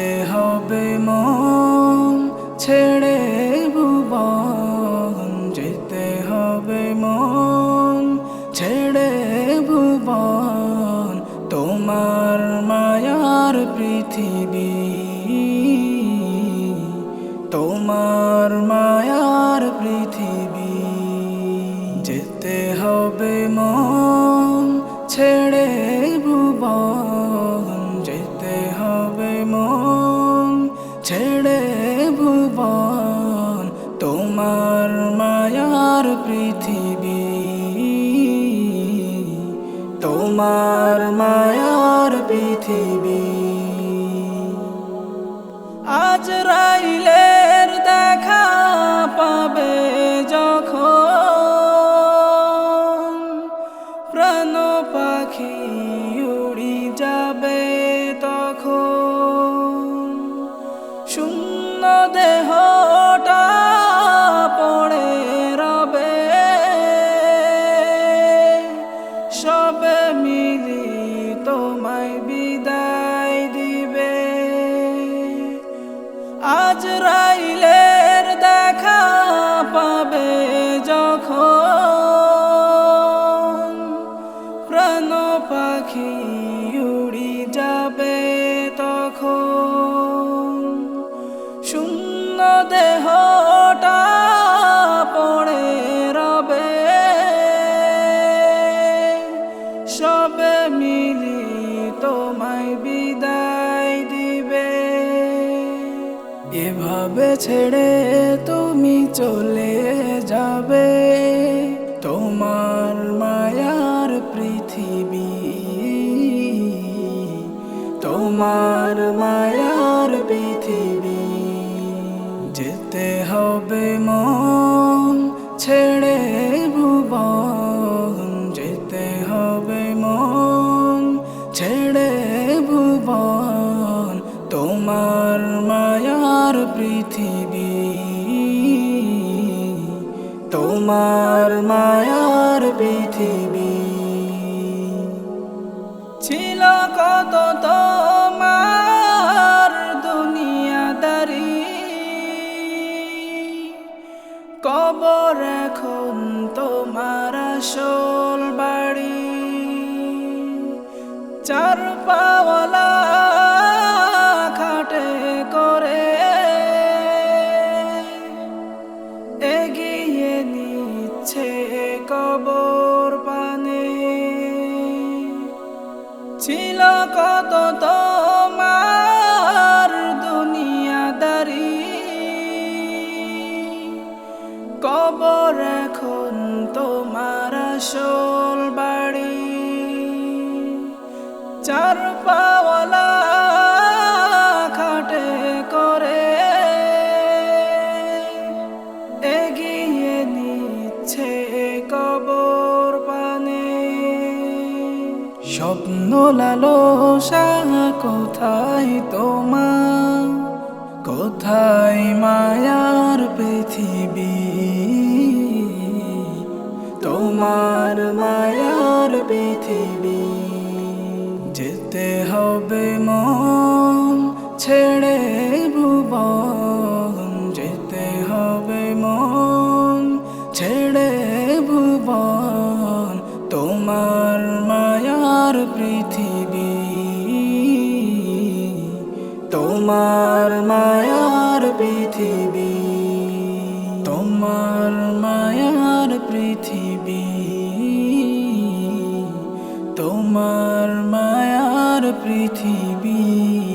যেতে হবে মন, ছেড়ে ভুবন যেতে হবে মন, ছেড়ে ভুবন তোমার মায়ার পৃথিবী, তোমার মায়ার পৃথিবী। যেতে হবে মন, ছেড়ে ভুবন ছেড়ে ভুবন তোমার মায়ার পৃথিবী। তোমার মায়ার পৃথিবী। আজ রাইলের দেহটা পড়ে রবে। তোমায় বিদায় দিবে। আজ রাইলের দেখা পাবে প্রাণ পাখি এভাবে ছেড়ে তুমি চলে যাবে। তোমার মায়ার পৃথিবী তোমার মায়ার পৃথিবী। যেতে হবে মন পৃথিবী। তোমার মায়ার পৃথিবী। ছিল কত তোমার দুনিয়াদারি। কবর এখন তোমার আসল বাড়ি। চার পাওয়ালা কবর পানে। ছিল কত তোমার দুনিয়াদারি। কবর এখন তোমার আসল বাড়ি। চার পাওয়ালা স্বপ্ন লালসা কোথায় তোমার? কোথায় মায়ার পৃথিবী? তোমার মায়ার পৃথিবী। যেতে হবে মন তোমার মায়ার পৃথিবী তোমার মায়ার পৃথিবী তোমার মায়ার পৃথিবী।